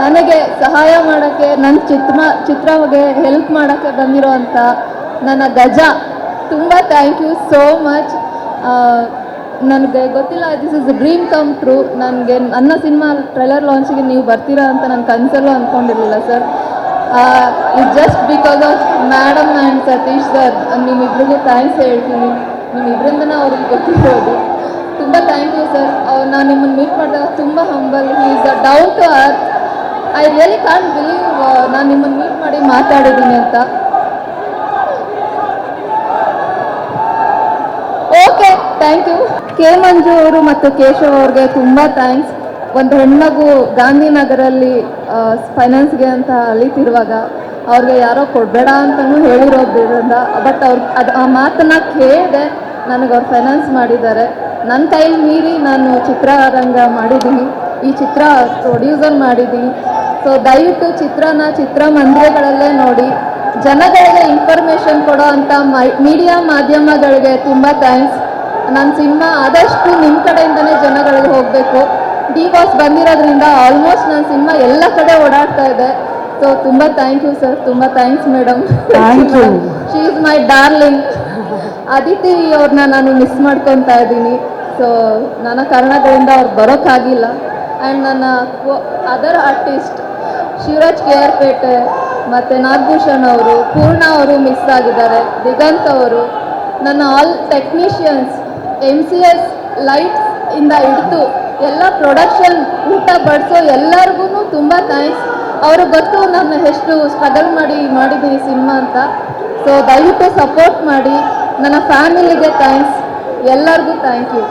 ನನಗೆ ಸಹಾಯ ಮಾಡೋಕ್ಕೆ ನನ್ನ ಚಿತ್ರ ಚಿತ್ರಗೆ ಹೆಲ್ಪ್ ಮಾಡೋಕ್ಕೆ ಬಂದಿರೋ ಅಂಥ ನನ್ನ ಗಜ. ತುಂಬ ಥ್ಯಾಂಕ್ ಯು ಸೋ ಮಚ್ ನನಗೆ ಗೊತ್ತಿಲ್ಲ this is dream come true ನನಗೆ, ನನ್ನ ಸಿನಿಮಾ ಟ್ರೈಲರ್ ಲಾಂಚಿಗೆ ನೀವು ಬರ್ತೀರಾ ಅಂತ ನಾನು ಕನಸಲ್ಲೂ ಅಂದ್ಕೊಂಡಿರಲಿಲ್ಲ sir it just because of madam and Satish sir ನಿಮ್ಮಿಬ್ಬರಿಗೂ thanks ಹೇಳ್ತೀನಿ. ನಿಮ್ಮಿಬ್ಬರಿಂದನೇ ಅವ್ರಿಗೆ ಗೊತ್ತಿರೋದು. ತುಂಬ ಥ್ಯಾಂಕ್ ಯು ಸರ್ ನಾನು ನಿಮ್ಮನ್ನು ಮೀಟ್ ಮಾಡಿದಾಗ ತುಂಬ humble is a down to earth I really can't believe ನಾನು ನಿಮ್ಮನ್ನು ಮೀಟ್ ಮಾಡಿ ಮಾತಾಡಿದ್ದೀನಿ ಅಂತ. Okay thank you K Manju ಅವರು ಮತ್ತು ಕೇಶವ್ ಅವ್ರಿಗೆ ತುಂಬ ಥ್ಯಾಂಕ್ಸ್ ಒಂದು ಹೆಣ್ಮಗು ಗಾಂಧಿನಗರಲ್ಲಿ ಫೈನಾನ್ಸ್ಗೆ ಅಂತ ಅಲಿತಿರುವಾಗ ಅವ್ರಿಗೆ ಯಾರೋ ಕೊಡಬೇಡ ಅಂತಲೂ ಹೇಳಿರೋದ್ರಿಂದ ಬಟ್ ಅವ್ರು, ಅದು ಆ ಮಾತನ್ನ ಕೇಳಿದೆ ನನಗೆ ಅವ್ರು ಫೈನಾನ್ಸ್ ಮಾಡಿದ್ದಾರೆ. ನನ್ನ ಕೈಲಿ ಮೀರಿ ನಾನು ಚಿತ್ರರಂಗ ಮಾಡಿದ್ದೀನಿ. ಈ ಚಿತ್ರ ಪ್ರೊಡ್ಯೂಸರ್ ಮಾಡಿದ್ದೀನಿ. ಸೊ ದಯವಿಟ್ಟು ಚಿತ್ರನ ಚಿತ್ರಮಂದಿರಗಳಲ್ಲೇ ನೋಡಿ. ಜನಗಳಿಗೆ ಇನ್ಫಾರ್ಮೇಷನ್ ಕೊಡೋ ಅಂತ ಮೀಡಿಯಾ ಮಾಧ್ಯಮಗಳಿಗೆ ತುಂಬ ಥ್ಯಾಂಕ್ಸ್ ನನ್ನ ಸಿನಿಮಾ ಆದಷ್ಟು ನಿಮ್ಮ ಕಡೆಯಿಂದನೇ ಜನಗಳಿಗೆ ಹೋಗಬೇಕು. ಡಿ ಬಾಸ್ ಬಂದಿರೋದ್ರಿಂದ ಆಲ್ಮೋಸ್ಟ್ ನನ್ನ ಸಿನಿಮಾ ಎಲ್ಲ ಕಡೆ ಓಡಾಡ್ತಾ ಇದೆ. ಸೊ ತುಂಬ ಥ್ಯಾಂಕ್ ಯು ಸರ್ ತುಂಬ thanks madam thank you she is my darling Aditi ಅವ್ರನ್ನ ನಾನು ಮಿಸ್ ಮಾಡ್ಕೊತಾ ಇದ್ದೀನಿ. ಸೊ ನನ್ನ ಕಾರಣಗಳಿಂದ ಅವ್ರು ಬರೋಕ್ಕಾಗಿಲ್ಲ. ಆ್ಯಂಡ್ ನನ್ನ other artist Shivaraj K R Pete ಮತ್ತು ನಾಗಭೂಷಣ್ ಅವರು, ಪೂರ್ಣ ಅವರು ಮಿಸ್ ಆಗಿದ್ದಾರೆ. ದಿಗಂತ್ ಅವರು, ನನ್ನ all technicians M C S lights ಇಂದ ಹಿಡಿದು ಎಲ್ಲ ಪ್ರೊಡಕ್ಷನ್ ಊಟ ಬಡಿಸೋ ಎಲ್ಲರಿಗೂ ತುಂಬ ಥ್ಯಾಂಕ್ಸ್ ಅವರು ಗೊತ್ತು ನಾನು ಎಷ್ಟು ಸ್ಟ್ರಗಲ್ ಮಾಡಿ ಮಾಡಿದ್ದೀನಿ ಸಿನಿಮಾ ಅಂತ. ಸೊ ದಯವಿಟ್ಟು ಸಪೋರ್ಟ್ ಮಾಡಿ. ನನ್ನ ಫ್ಯಾಮಿಲಿಗೆ ಥ್ಯಾಂಕ್ಸ್ ಎಲ್ಲರಿಗೂ ಥ್ಯಾಂಕ್ ಯು